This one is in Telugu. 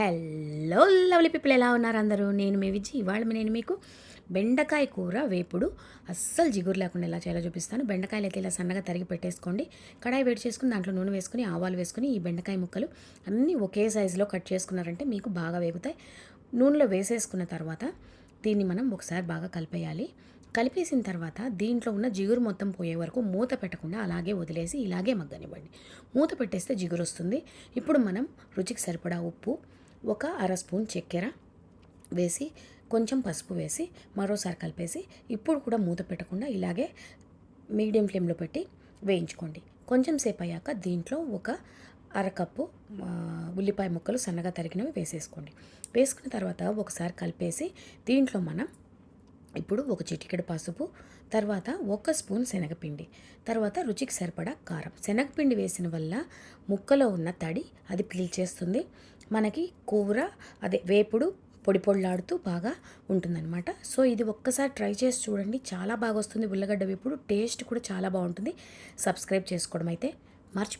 హలో లవ్లీ పీపుల్ ఎలా ఉన్నారు అందరూ? నేను మీ విజి ఇవాళ నేను మీకు బెండకాయ కూర వేపుడు. అస్సలు జిగురు లేకుండా ఎలా చేయాలో చూపిస్తాను. బెండకాయలు అయితే ఇలా సన్నగా తరిగి పెట్టేసుకోండి. కడాయి వేడి చేసుకుని దాంట్లో నూనె వేసుకుని ఆవాలు వేసుకుని ఈ బెండకాయ ముక్కలు అన్నీ ఒకే సైజులో కట్ చేసుకున్నారంటే మీకు బాగా వేగుతాయి. నూనెలో వేసేసుకున్న తర్వాత దీన్ని మనం ఒకసారి బాగా కలిపేయాలి. కలిపేసిన తర్వాత దీంట్లో ఉన్న జిగురు మొత్తం పోయే వరకు మూత పెట్టకుండా అలాగే వదిలేసి ఇలాగే మగ్గనివ్వండి. మూత పెట్టేస్తే జిగురు వస్తుంది. ఇప్పుడు మనం రుచికి సరిపడా ఉప్పు ఒక అర స్పూన్ చక్కెర వేసి కొంచెం పసుపు వేసి మరోసారి కలిపేసి ఇప్పుడు కూడా మూత పెట్టకుండా ఇలాగే మీడియం ఫ్లేమ్లో పెట్టి వేయించుకోండి. కొంచెం సేపు అయ్యాక దీంట్లో ఒక అరకప్పు ఉల్లిపాయ ముక్కలు సన్నగా తరిగినవి వేసేసుకోండి. వేసుకున్న తర్వాత ఒకసారి కలిపేసి దీంట్లో మనం ఇప్పుడు ఒక చిటికెడు పసుపు తర్వాత ఒక స్పూన్ శనగపిండి తర్వాత రుచికి సరిపడా కారం. శనగపిండి వేసిన వల్ల ముక్కలో ఉన్న తడి అది పీల్చేస్తుంది. మనకి కూర అదే వేపుడు పొడి పొడిలాడుతూ బాగా ఉంటుందన్నమాట. సో ఇది ఒక్కసారి ట్రై చేసి చూడండి. చాలా బాగా వస్తుంది ఉల్లగడ్డ వేపుడు టేస్ట్ కూడా చాలా బాగుంటుంది. సబ్స్క్రైబ్ చేసుకోవడం అయితే మర్చిపో